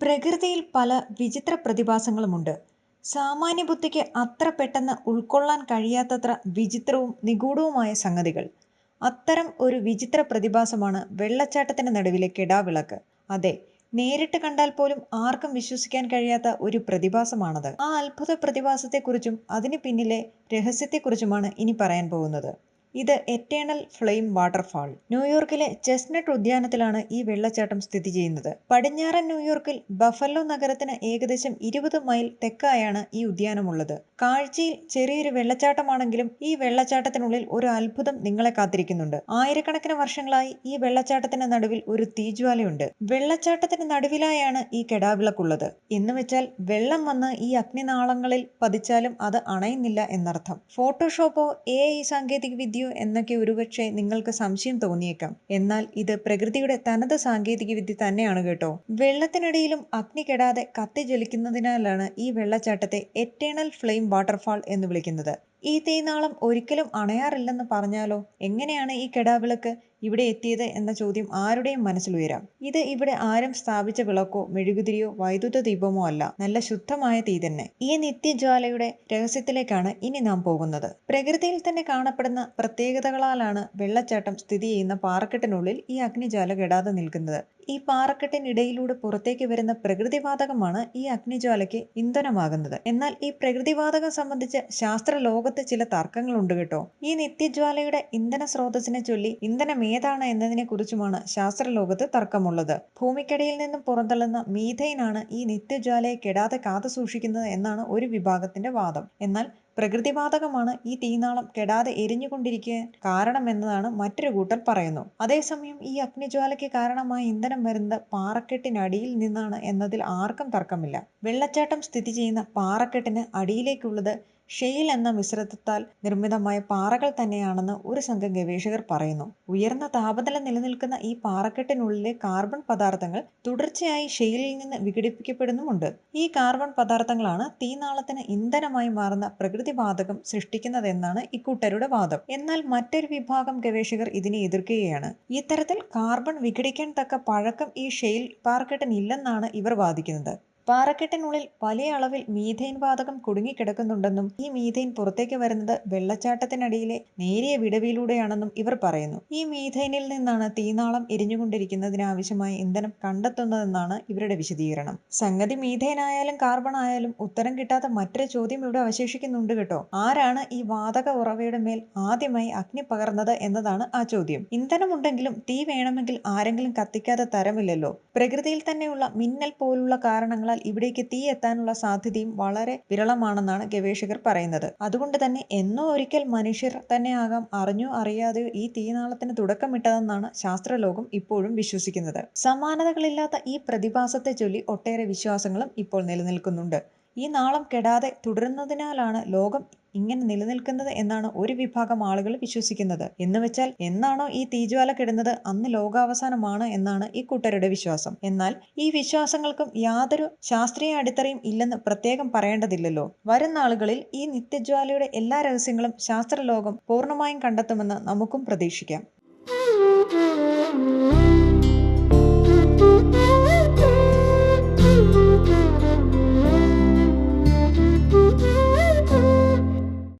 പ്രകൃതിയിൽ പല വിചിത്ര പ്രതിഭാസങ്ങളുമുണ്ട്. സാമാന്യബുദ്ധിക്ക് അത്ര പെട്ടെന്ന് ഉൾക്കൊള്ളാൻ കഴിയാത്തത്ര വിചിത്രവും നിഗൂഢവുമായ സംഗതികൾ. അത്തരം ഒരു വിചിത്ര പ്രതിഭാസമാണ് വെള്ളച്ചാട്ടത്തിന് നടുവിലെ കെടാവിളക്ക്. അതെ, നേരിട്ട് കണ്ടാൽ പോലും ആർക്കും വിശ്വസിക്കാൻ കഴിയാത്ത ഒരു പ്രതിഭാസമാണത്. ആ അത്ഭുത പ്രതിഭാസത്തെക്കുറിച്ചും അതിന് പിന്നിലെ രഹസ്യത്തെക്കുറിച്ചുമാണ് ഇനി പറയാൻ പോകുന്നത്. ഇത് എറ്റേണൽ ഫ്ലെയിം വാട്ടർഫാൾ. ന്യൂയോർക്കിലെ ചെസ്നട്ട് ഉദ്യാനത്തിലാണ് ഈ വെള്ളച്ചാട്ടം സ്ഥിതി ചെയ്യുന്നത്. പടിഞ്ഞാറൻ ന്യൂയോർക്കിൽ ബഫല്ലോ നഗരത്തിന് ഏകദേശം ഇരുപത് മൈൽ തെക്കായാണ് ഈ ഉദ്യാനമുള്ളത്. കാഴ്ചയിൽ ചെറിയൊരു വെള്ളച്ചാട്ടമാണെങ്കിലും ഈ വെള്ളച്ചാട്ടത്തിനുള്ളിൽ ഒരു അത്ഭുതം നിങ്ങളെ കാത്തിരിക്കുന്നുണ്ട്. ആയിരക്കണക്കിന് വർഷങ്ങളായി ഈ വെള്ളച്ചാട്ടത്തിന് നടുവിൽ ഒരു തീജ്വാലയുണ്ട്. വെള്ളച്ചാട്ടത്തിന് നടുവിലായാണ് ഈ കെടാവിളക്കുള്ളത്. എന്ന് വെച്ചാൽ വെള്ളം വന്ന് ഈ അഗ്നിനാളങ്ങളിൽ പതിച്ചാലും അത് അണയുന്നില്ല എന്നർത്ഥം. ഫോട്ടോഷോപ്പോ എഐ സാങ്കേതികവിദ്യയോ എന്നൊക്കെ ഒരുപക്ഷെ നിങ്ങൾക്ക് സംശയം തോന്നിയേക്കാം. എന്നാൽ ഇത് പ്രകൃതിയുടെ തനത് സാങ്കേതികവിദ്യ തന്നെയാണ് കേട്ടോ. വെള്ളത്തിനടിയിലും അഗ്നി കെടാതെ കത്തി ജ്വലിക്കുന്നതിനാലാണ് ഈ വെള്ളച്ചാട്ടത്തെ എറ്റേണൽ ഫ്ലെയിം വാട്ടർഫാൾ എന്ന് വിളിക്കുന്നത്. ഈ തീനാളം ഒരിക്കലും അണയാറില്ലെന്ന് പറഞ്ഞാലോ? എങ്ങനെയാണ് ഈ കെടാവിളക്ക് ഇവിടെ എത്തിയത് എന്ന ചോദ്യം ആരുടെയും മനസ്സിലുയരാം. ഇത് ഇവിടെ ആരും സ്ഥാപിച്ച വിളക്കോ മെഴുകുതിരിയോ വൈദ്യുത ദീപമോ അല്ല. നല്ല ശുദ്ധമായ തീ തന്നെ. ഈ നിത്യജ്വാലയുടെ രഹസ്യത്തിലേക്കാണ് ഇനി നാം പോകുന്നത്. പ്രകൃതിയിൽ തന്നെ കാണപ്പെടുന്ന പ്രത്യേകതകളാലാണ് വെള്ളച്ചാട്ടം സ്ഥിതി ചെയ്യുന്ന പാറക്കെട്ടിനുള്ളിൽ ഈ അഗ്നിജ്വാല കെടാതെ നിൽക്കുന്നത്. ഈ പാറക്കെട്ടിനിടയിലൂടെ പുറത്തേക്ക് വരുന്ന പ്രകൃതിവാതകമാണ് ഈ അഗ്നിജ്വാലയ്ക്ക് ഇന്ധനമാകുന്നത്. എന്നാൽ ഈ പ്രകൃതിവാതകം സംബന്ധിച്ച് ശാസ്ത്ര ലോകത്ത് ചില തർക്കങ്ങളുണ്ട് കേട്ടോ. ഈ നിത്യജ്വാലയുടെ ഇന്ധന സ്രോതസ്സിനെ ചൊല്ലി ഇന്ധനം ഏതാണ് എന്നതിനെ കുറിച്ചുമാണ് ശാസ്ത്ര ലോകത്ത് തർക്കമുള്ളത്. ഭൂമിക്കടിയിൽ നിന്നും പുറന്തള്ളുന്ന മീഥൈനാണ് ഈ നിത്യജ്വാലയെ കെടാതെ സൂക്ഷിക്കുന്നത് എന്നാണ് ഒരു വിഭാഗത്തിന്റെ വാദം. എന്നാൽ പ്രകൃതിവാതകമാണ് ഈ തീനാളം കെടാതെ എരിഞ്ഞുകൊണ്ടിരിക്കാൻ കാരണമെന്നതാണ് മറ്റൊരു കൂട്ടർ പറയുന്നു. അതേസമയം ഈ അഗ്നിജ്വാലയ്ക്ക് കാരണമായ ഇന്ധനം വരുന്നത് പാറക്കെട്ടിനടിയിൽ നിന്നാണ് എന്നതിൽ ആർക്കും തർക്കമില്ല. വെള്ളച്ചാട്ടം സ്ഥിതി ചെയ്യുന്ന പാറക്കെട്ടിന് അടിയിലേക്കുള്ളത് ഷെയിൽ എന്ന മിശ്രിതത്താൽ നിർമ്മിതമായ പാറകൾ തന്നെയാണെന്ന് ഒരു സംഘം ഗവേഷകർ പറയുന്നു. ഉയർന്ന താപനില നിലനിൽക്കുന്ന ഈ പാറക്കെട്ടിനുള്ളിലെ കാർബൺ പദാർത്ഥങ്ങൾ തുടർച്ചയായി ഷെയിലിൽ നിന്ന് വിഘടിപ്പിക്കപ്പെടുന്നുമുണ്ട്. ഈ കാർബൺ പദാർത്ഥങ്ങളാണ് തീനാളത്തിന് ഇന്ധനമായി മാറുന്ന പ്രകൃതിവാതകം സൃഷ്ടിക്കുന്നതെന്നാണ് ഇക്കൂട്ടരുടെ വാദം. എന്നാൽ മറ്റൊരു വിഭാഗം ഗവേഷകർ ഇതിനെ എതിർക്കുകയാണ്. ഇത്തരത്തിൽ കാർബൺ വിഘടിക്കാൻ തക്ക പഴക്കം ഈ ഷെയിൽ പാറക്കെട്ടിനില്ലെന്നാണ് ഇവർ വാദിക്കുന്നത്. പാറക്കെട്ടിനുള്ളിൽ വലിയ അളവിൽ മീഥെയ്ൻ വാതകം കുടുങ്ങിക്കിടക്കുന്നുണ്ടെന്നും ഈ മീഥെയ്ൻ പുറത്തേക്ക് വരുന്നത് വെള്ളച്ചാട്ടത്തിനടിയിലെ നേരിയ വിടവിലൂടെയാണെന്നും ഇവർ പറയുന്നു. ഈ മീഥെയ്നിൽ നിന്നാണ് തീനാളം എരിഞ്ഞുകൊണ്ടിരിക്കുന്നതിനാവശ്യമായ ഇന്ധനം കണ്ടെത്തുന്നതെന്നാണ് ഇവരുടെ വിശദീകരണം. സംഗതി മീഥെയ്ൻ ആയാലും കാർബൺ ആയാലും ഉത്തരം കിട്ടാത്ത മറ്റൊരു ചോദ്യം ഇവിടെ അവശേഷിക്കുന്നുണ്ട് കേട്ടോ. ആരാണ് ഈ വാതക ഉറവയുടെ മേൽ ആദ്യമായി അഗ്നി പകർന്നത് എന്നതാണ് ആ ചോദ്യം. ഇന്ധനമുണ്ടെങ്കിലും തീ വേണമെങ്കിൽ ആരെങ്കിലും കത്തിക്കാതെ തരമില്ലല്ലോ. പ്രകൃതിയിൽ തന്നെയുള്ള മിന്നൽ പോലുള്ള കാരണങ്ങളാൽ ഇവിടേക്ക് തീ എത്താനുള്ള സാധ്യതയും വളരെ വിരളമാണെന്നാണ് ഗവേഷകർ പറയുന്നത്. അതുകൊണ്ട് തന്നെ എന്നോ ഒരിക്കൽ മനുഷ്യർ തന്നെ തന്നെയാകാം അറിഞ്ഞോ അറിയാതെയോ ഈ തീനാളത്തിന് തുടക്കമിട്ടതെന്നാണ് ശാസ്ത്രലോകം ഇപ്പോഴും വിശ്വസിക്കുന്നത്. സമാനതകളില്ലാത്ത ഈ പ്രതിഭാസത്തെ ചൊല്ലി ഒട്ടേറെ വിശ്വാസങ്ങളും ഇപ്പോൾ നിലനിൽക്കുന്നുണ്ട്. ഈ നാളം കെടാതെ തുടരുന്നതിനാലാണ് ലോകം ഇങ്ങനെ നിലനിൽക്കുന്നത് എന്നാണ് ഒരു വിഭാഗം ആളുകൾ വിശ്വസിക്കുന്നത്. എന്നുവെച്ചാൽ എന്നാണോ ഈ തീജ്വാല കിടന്നത് അന്ന് ലോകാവസാനമാണ് എന്നാണ് ഈ കൂട്ടരുടെ വിശ്വാസം. എന്നാൽ ഈ വിശ്വാസങ്ങൾക്കും യാതൊരു ശാസ്ത്രീയ അടിത്തറയും ഇല്ലെന്ന് പ്രത്യേകം പറയേണ്ടതില്ലല്ലോ. വരും നാളുകളിൽ ഈ നിത്യജ്വാലയുടെ എല്ലാ രഹസ്യങ്ങളും ശാസ്ത്രലോകം പൂർണമായും കണ്ടെത്തുമെന്ന് നമുക്കും പ്രതീക്ഷിക്കാം.